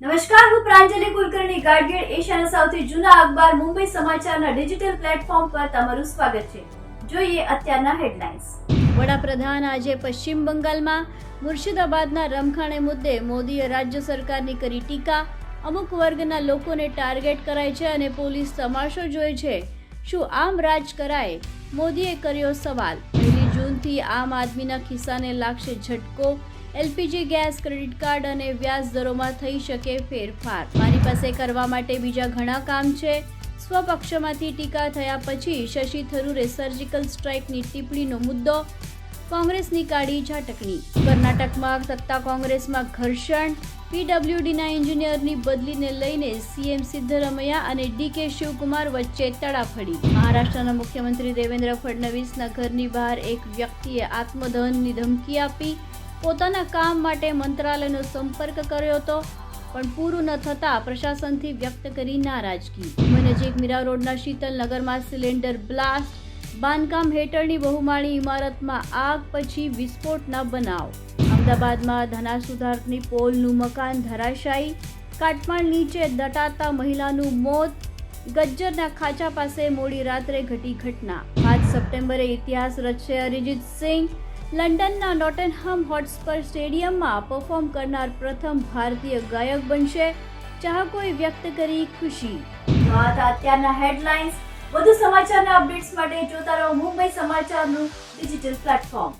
નમસ્કાર, હું પ્રાંજલિ કુલકર્ણી ગાર્ડિયન એશિયાના સૌથી જૂના અખબાર મુંબઈ સમાચારના ડિજિટલ પ્લેટફોર્મ પર તમારું સ્વાગત છે. જોઈએ અત્યારના હેડલાઇન્સ. વડાપ્રધાન આજે પશ્ચિમ બંગાળમાં મુર્શિદાબાદના રમખાણે મુદ્દે મોદીએ રાજ્ય સરકારની કરી ટીકા. અમુક વર્ગના લોકોને ટાર્ગેટ કરાય છે અને પોલીસ તમાશો જોઈ છે. શું આમ રાજ કરાય? મોદીએ કર્યો સવાલ. પહેલી જૂનથી આમ આદમીના ખિસ્સાને લાગશે ઝટકો. એલપીજી ગેસ ક્રેડિટ કાર્ડ અને વ્યાજ દરોમાં થઈ શકે ફેરફાર. મારી પાસે કરવા માટે બીજા ઘણા કામ છે. સ્વપક્ષમાંથી ટીકા થયા પછી શશી થરૂરે સર્જિકલ સ્ટ્રાઇકની ટિપ્પણીનો મુદ્દો, કોંગ્રેસની કાઢી ઝાટકણી. કર્ણાટકમાં સત્તા કોંગ્રેસમાં ઘર્ષણ, પીડબ્લ્યુડીના એન્જિનિયરની બદલીને લઈને સીએમ સિદ્ધરમૈયા અને ડીકે શિવકુમાર વચ્ચે તડાફડી. મહારાષ્ટ્રના મુખ્યમંત્રી દેવેન્દ્ર ફડણવીસના ઘરની બહાર એક વ્યક્તિએ આત્મદહનની ધમકી આપી. પોતાના કામ માટે મંત્રાલયનો સંપર્ક કર્યો હતો, પણ પૂરું ન થતાં પ્રશાસનથી વ્યક્ત કરી નારાજગી. નજીક મીરા રોડના શીતલનગરમાં સિલિન્ડર બ્લાસ્ટ, બાંધકામ હેઠળની બહુમાળી ઇમારતમાં આગ પછી વિસ્ફોટના બનાવ. અમદાવાદમાં ધના સુધારની પોલનું મકાન ધરાશાયી, કાટમાળ નીચે દટાતા મહિલાનું મોત, ગજ્જરના ખાંચા પાસે મોડી રાત્રે ઘટી ઘટના. પાંચ સપ્ટેમ્બરે ઇતિહાસ રચશે અરિજિત સિંહ લંડનના નોટેનહમ હોટસ્પર સ્ટેડિયમમાં પરફોર્મ કરનાર પ્રથમ ભારતીય ગાયક બનશે. ચાહકોએ વ્યક્ત કરી ખુશી. અત્યારના હેડલાઇન્સ વધુ સમાચારના અપડેટ્સ માટે જોતા રહો મુંબઈ સમાચારનું ડિજિટલ પ્લેટફોર્મ